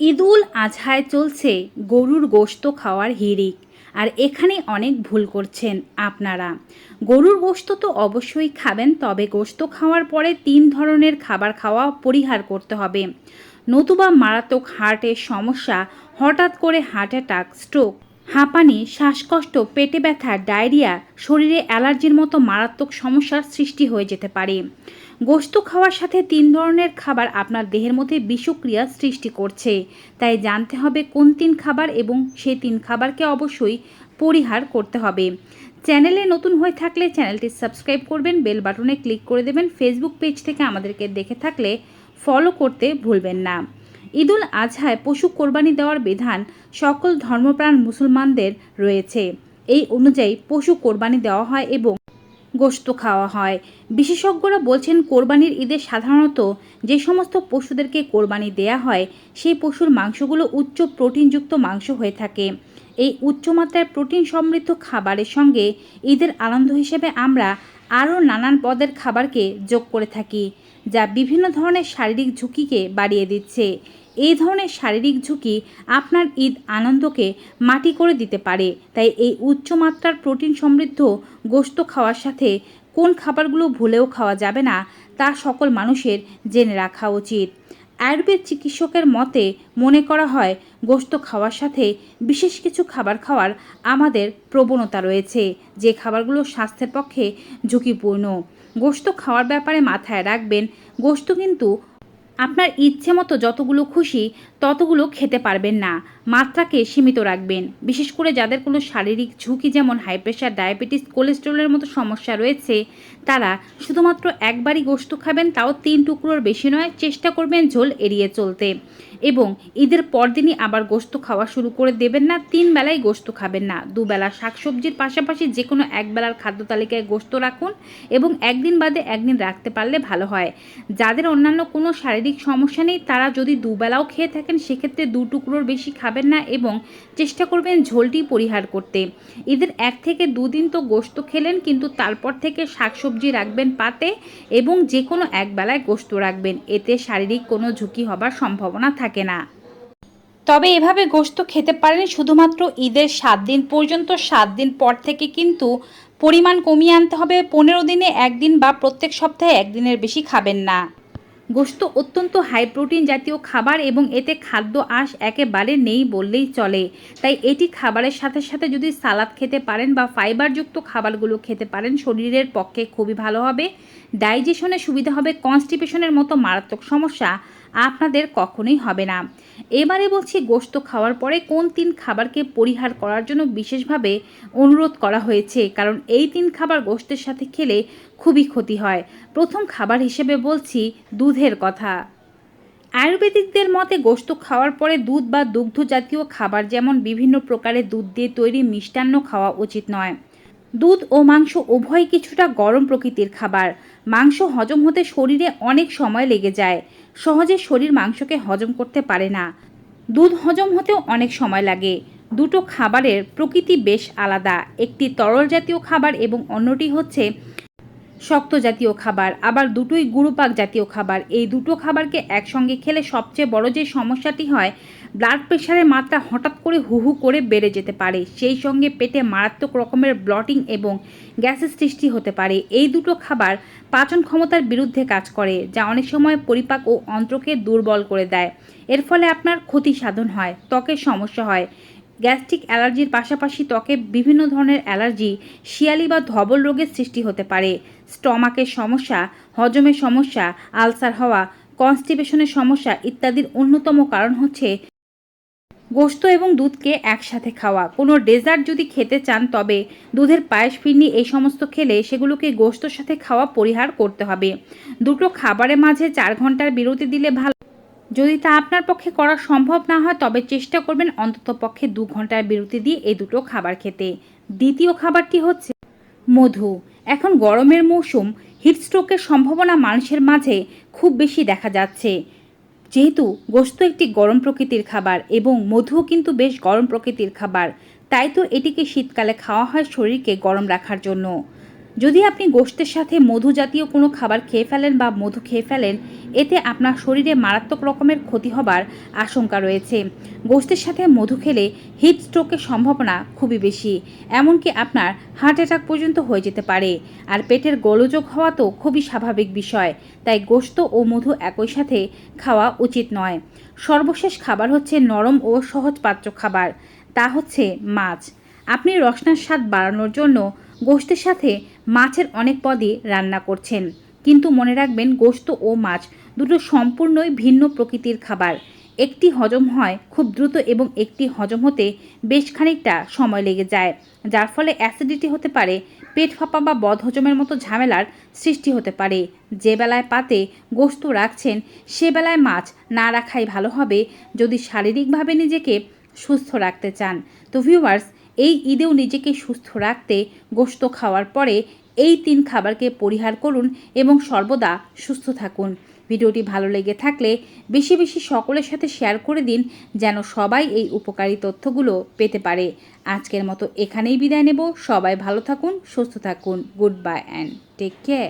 ঈদুল আজহায় চলছে গরুর গোশত খাওয়ার হিড়িক। আর এখানে অনেক ভুল করছেন আপনারা। গরুর গোশত তো অবশ্যই খাবেন, তবে গোশত খাওয়ার পরে তিন ধরনের খাবার খাওয়া পরিহার করতে হবে। নতুবা মারাত্মক হার্টের সমস্যা, হঠাৎ করে হার্ট অ্যাটাক, স্ট্রোক, হাঁপানি, শ্বাসকষ্ট, পেটে ব্যথা, ডায়রিয়া, শরীরে অ্যালার্জির মতো মারাত্মক সমস্যার সৃষ্টি হয়ে যেতে পারে। গোশত খাওয়ার সাথে তিন ধরনের খাবার আপনার দেহের মধ্যে বিষক্রিয়া সৃষ্টি করছে। তাই জানতে হবে কোন তিন খাবার এবং সেই তিন খাবারকে অবশ্যই পরিহার করতে হবে। চ্যানেলে নতুন হয়ে থাকলে চ্যানেলটি সাবস্ক্রাইব করবেন, বেল বাটনে ক্লিক করে দেবেন, ফেসবুক পেজ থেকে আমাদেরকে দেখে থাকলে ফলো করতে ভুলবেন না। ঈদুল আজহায় পশু কোরবানি দেওয়ার বিধান সকল ধর্মপ্রাণ মুসলমানদের রয়েছে। এই অনুযায়ী পশু কোরবানি দেওয়া হয় এবং গোশত খাওয়া হয়। বিশেষজ্ঞরা বলছেন, কোরবানির ঈদে সাধারণত যে সমস্ত পশুদেরকে কোরবানি দেয়া হয়, সেই পশুর মাংসগুলো উচ্চ প্রোটিনযুক্ত মাংস হয়ে থাকে। এই উচ্চমাত্রার প্রোটিন সমৃদ্ধ খাবারের সঙ্গে ঈদের আনন্দ হিসেবে আমরা আরও নানান পদের খাবারকে যোগ করে থাকি, যা বিভিন্ন ধরনের শারীরিক ঝুঁকিকে বাড়িয়ে দিচ্ছে। এই ধরনের শারীরিক ঝুঁকি আপনার ঈদ আনন্দকে মাটি করে দিতে পারে। তাই এই উচ্চমাত্রার প্রোটিন সমৃদ্ধ গোস্ত খাওয়ার সাথে কোন খাবারগুলো ভুলেও খাওয়া যাবে না, তা সকল মানুষের জেনে রাখা উচিত। আয়ুর্বেদ চিকিৎসকের মতে মনে করা হয় গোস্ত খাওয়ার সাথে বিশেষ কিছু খাবার খাওয়ার আমাদের প্রবণতা রয়েছে, যে খাবারগুলো স্বাস্থ্যের পক্ষে ঝুঁকিপূর্ণ। গোস্ত খাওয়ার ব্যাপারে মাথায় রাখবেন গোস্ত কিন্তু আপনার ইচ্ছে মতো যতগুলো খুশি ততগুলো খেতে পারবেন না। মাত্রাকে সীমিত রাখবেন। বিশেষ করে যাদের কোনো শারীরিক ঝুঁকি যেমন হাই প্রেশার ডায়াবেটিস কোলেস্টেরলের মতো সমস্যা রয়েছে, তারা শুধুমাত্র একবারই গোস্ত খাবেন, তাও তিন টুকরোর বেশি নয়, চেষ্টা করবেন ঝোল এড়িয়ে চলতে। এবং ঈদের পরদিনই আবার গোস্ত খাওয়া শুরু করে দেবেন না, তিন বেলায় গোশত খাবেন না। দুবেলা শাকসবজির পাশাপাশি যে কোনো এক বেলার খাদ্য তালিকায় গোস্ত রাখুন এবং একদিন বাদে একদিন রাখতে পারলে ভালো হয়। যাদের অন্যান্য কোনো শারীরিক সমস্যা নেই, তারা যদি দুবেলাও খেয়ে থাকেন, সেক্ষেত্রে দু টুকরোর বেশি খাবেন না এবং চেষ্টা করবেন ঝোলটি পরিহার করতে। ঈদের এক থেকে দুদিন তো গোস্ত খেলেন, কিন্তু তারপর থেকে শাকসবজি রাখবেন পাতে এবং যে কোনো এক বেলায় গোশত রাখবেন। এতে শারীরিক কোনো ঝুঁকি হবার সম্ভাবনা থাকে। না। তবে এভাবে গোস্ত খেতে পারেন শুধুমাত্র ঈদের সাত দিন পর্যন্ত। সাত দিন পর থেকে কিন্তু পরিমাণ কমিয়ে আনতে হবে। পনেরো দিনে একদিন বা প্রত্যেক সপ্তাহে একদিনের বেশি খাবেন না। গোস্ত অত্যন্ত হাই প্রোটিন জাতীয় খাবার এবং এতে খাদ্য আঁশ একেবারে নেই বললেই চলে। তাই এটি খাবারের সাথে সাথে যদি সালাদ খেতে পারেন বা ফাইবারযুক্ত খাবারগুলো খেতে পারেন, শরীরের পক্ষে খুবই ভালো হবে। ডাইজেশনে সুবিধা হবে। কনস্টিপেশনের মতো মারাত্মক সমস্যা আপনাদের কখনোই হবে না। এবারে বলছি গোস্ত খাওয়ার পরে কোন তিন খাবারকে পরিহার করার জন্য বিশেষভাবে অনুরোধ করা হয়েছে? কারণ এই তিন খাবার গোস্তের সাথে খেলে খুবই ক্ষতি হয়। প্রথম খাবার হিসেবে বলছি দুধের কথা। আয়ুর্বেদিকদের মতে গোস্ত খাওয়ার পরে দুধ বা দুগ্ধ জাতীয় খাবার যেমন বিভিন্ন প্রকারের দুধ দিয়ে তৈরি মিষ্টান্ন খাওয়া উচিত নয়। দুধ ও মাংস উভয় কিছুটা গরম প্রকৃতির খাবার। মাংস হজম হতে শরীরে অনেক সময় লেগে যায়। সহজে শরীর মাংসকে হজম করতে পারে না। দুধ হজম হতেও অনেক সময় লাগে। দুটো খাবারের প্রকৃতি বেশ আলাদা। একটি তরল জাতীয় খাবার এবং অন্যটি হচ্ছে শক্ত জাতীয় খাবার। আবার দুটোই গুরুপাক জাতীয় খাবার। এই দুটো খাবারকে একসঙ্গে খেলে সবচেয়ে বড় যে সমস্যাটি হয় ব্লাড প্রেশারের মাত্রা হঠাৎ করে হু হু করে বেড়ে যেতে পারে। সেই সঙ্গে পেটে মারাত্মক রকমের ব্লটিং এবং গ্যাসের সৃষ্টি হতে পারে। এই দুটো খাবার পাচন ক্ষমতার বিরুদ্ধে কাজ করে, যা অনেক সময় পরিপাক ও অন্ত্রকে দুর্বল করে দেয়। এর ফলে আপনার ক্ষতি সাধন হয়, ত্বকের সমস্যা হয়। গ্যাস্ট্রিক অ্যালার্জির পাশাপাশি ত্বকে বিভিন্ন ধরনের অ্যালার্জি, শিয়ালি বা ধবল রোগের সৃষ্টি হতে পারে। স্টমাকের সমস্যা, হজমের সমস্যা, আলসার হওয়া কনস্টিপেশনের সমস্যা ইত্যাদির অন্যতম কারণ হচ্ছে গোশত এবং দুধকে একসাথে খাওয়া। কোনো ডেজার্ট যদি খেতে চান, তবে দুধের পায়েস, ফিরনি এই সমস্ত খেলে সেগুলোকে গোস্তর সাথে খাওয়া পরিহার করতে হবে। দুটো খাবারের মাঝে চার ঘণ্টার বিরতি দিলে ভালো। যদি তা আপনার পক্ষে করা সম্ভব না হয়, তবে চেষ্টা করবেন অন্তত পক্ষে দু ঘণ্টার বিরতি দিয়ে এই দুটো খাবার খেতে। দ্বিতীয় খাবারটি হচ্ছে মধু। এখন গরমের মৌসুম, হিটস্ট্রোকের সম্ভাবনা মানুষের মাঝে খুব বেশি দেখা যাচ্ছে। যেহেতু গোস্ত একটি গরম প্রকৃতির খাবার এবং মধুও কিন্তু বেশ গরম প্রকৃতির খাবার, তাই তো এটিকে শীতকালে খাওয়া হয় শরীরকে গরম রাখার জন্য। যদি আপনি গোশতের সাথে মধু জাতীয় কোনো খাবার খেয়ে ফেলেন বা মধু খেয়ে ফেলেন, এতে আপনার শরীরে মারাত্মক রকমের ক্ষতি হবার আশঙ্কা রয়েছে। গোশতের সাথে মধু খেলে হিট স্ট্রোকের সম্ভাবনা খুবই বেশি, এমনকি আপনার হার্ট অ্যাটাক পর্যন্ত হয়ে যেতে পারে। আর পেটের গোলযোগ হওয়া তো খুবই স্বাভাবিক বিষয়, তাই গোশত ও মধু একই সাথে খাওয়া উচিত নয়। সর্বশেষ খাবার হচ্ছে নরম ও সহজপাচ্য খাবার, তা হচ্ছে মাছ। আপনি রসনার স্বাদ বাড়ানোর জন্য গোশতের সাথে মাছের অনেক পদই রান্না করছেন। কিন্তু মনে রাখবেন গোশত ও মাছ দুটো সম্পূর্ণই ভিন্ন প্রকৃতির খাবার। একটি হজম হয় খুব দ্রুত এবং একটি হজম হতে বেশ খানিকটা সময় লেগে যায়, যার ফলে অ্যাসিডিটি হতে পারে, পেট ফাঁপা বা বদহজমের মতো ঝামেলার সৃষ্টি হতে পারে। যে বেলায় পাতে গোশত রাখছেন, সে বেলায় মাছ না রাখাই ভালো হবে যদি শারীরিকভাবে নিজেকে সুস্থ রাখতে চান। তো ভিউয়ার্স এই ঈদেও নিজেকে সুস্থ রাখতে গোস্ত খাওয়ার পরে এই তিন খাবারকে পরিহার করুন এবং সর্বদা সুস্থ থাকুন। ভিডিওটি ভালো লেগে থাকলে বেশি বেশি সকলের সাথে শেয়ার করে দিন যেন সবাই এই উপকারী তথ্যগুলো পেতে পারে। আজকের মতো এখানেই বিদায় নেব। সবাই ভালো থাকুন, সুস্থ থাকুন। Goodbye and take care.